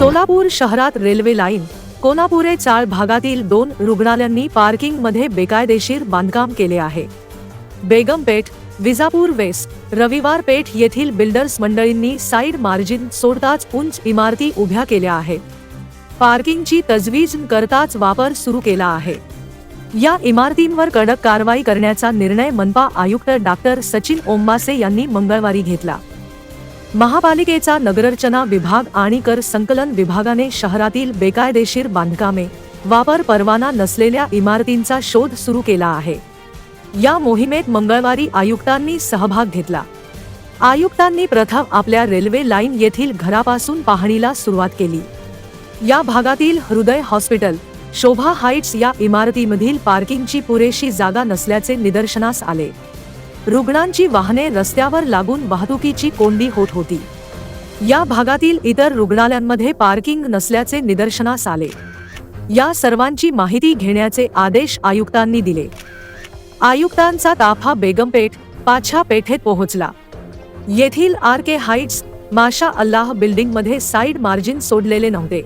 सोलापूर शहरात railway line Kolhapure चाळ भागातील दोन रुग्णालयांनी पार्किंगमध्ये बेकायदेशीर बांधकाम केले आहे. बेगमपेठ विजापूर वेस्ट रविवार पेठ येथील बिल्डर्स मंडळींनी साईड मार्जिन सोडताच उंच इमारती उभ्या केल्या आहेत. पार्किंगची तजवीज करताच वापर सुरू केला आहे. या इमारतींवर कडक कारवाई करण्याचा निर्णय मनपा आयुक्त डॉक्टर सचिन ओंबासे यांनी मंगळवारी घेतला. महापालिकेचा नगररचना विभाग आणि कर संकलन विभागाने शहरातील बेकायदेशीर बांधकामे वापर परवाना नसलेल्या इमारतींचा शोध सुरू केला आहे. या मोहिमेत मंगळवारी आयुक्तांनी सहभाग घेतला. आयुक्तांनी प्रथम आपल्या रेल्वे लाईन येथील घरापासून पाहणीला सुरुवात केली. या भागातील हृदय हॉस्पिटल शोभा हाईट्स या इमारतीमधील पार्किंगची पुरेशी जागा नसल्याचे निदर्शनास आले. रुग्णांची वाहने रस्त्यावर लागून वाहतुकीची कोंडी होत होती. या भागातील इतर रुग्णालयांमध्ये पार्किंग नसल्याचे निदर्शनास आले. या सर्वांची माहिती घेण्याचे आदेश आयुक्तांनी दिले. आयुक्तांचा ताफा बेगमपेठ पाछा पेठेत पोहोचला. येथील आर के हाईट्स माशा अल्लाह बिल्डिंगमध्ये साईड मार्जिन सोडलेले नव्हते.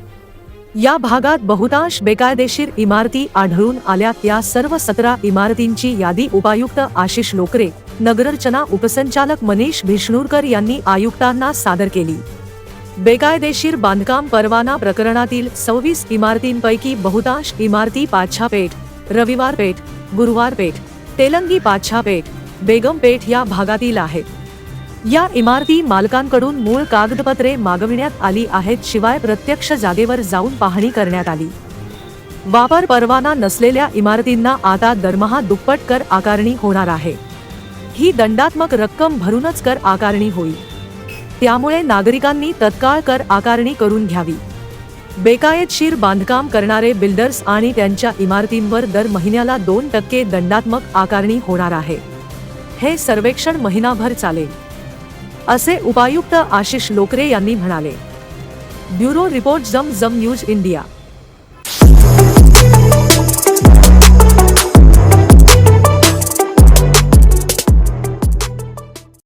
या भागात बहुतांश बेकायदेशीर इमारती आढळून आल्या त्या सर्व सतरा इमारतींची यादी उपायुक्त आशिष लोकरे नगररचना उपसंचालक मनीष भिष्णूरकर यांनी आयुक्तांना सादर केली. बेकायदेशीर बांधकाम परवाना प्रकरणातील सव्वीस इमारतींपैकी बहुतांश इमारती पाच्छापेठ रविवारपेठ गुरुवारपेठ तेलंगी पाच्छापेठ बेगमपेठ या भागातील आहेत. या इमारती मालकांकडून मूळ कागदपत्रे मागविण्यात आली आहेत शिवाय प्रत्यक्ष जागेवर जाऊन पाहणी करण्यात आली. वापर परवाना नसलेल्या इमारतींना आता दरमहा दुप्पट कर आकारणी होणार आहे. ही दंडात्मक रक्कम भरूनच कर आकारणी होईल. त्यामुळे नागरिकांनी तत्काळ कर आकारणी करून घ्यावी. बेकायदेशीर बांधकाम करणारे बिल्डर्स आणि त्यांच्या इमारतींवर दर महिन्याला दोन टक्के दंडात्मक आकारणी होणार आहे. हे सर्वेक्षण महिनाभर चालेल. असे उपायुक्त आशिष लोकरे यांनी म्हणाले. ब्युरो रिपोर्ट जम जम न्यूज इंडिया.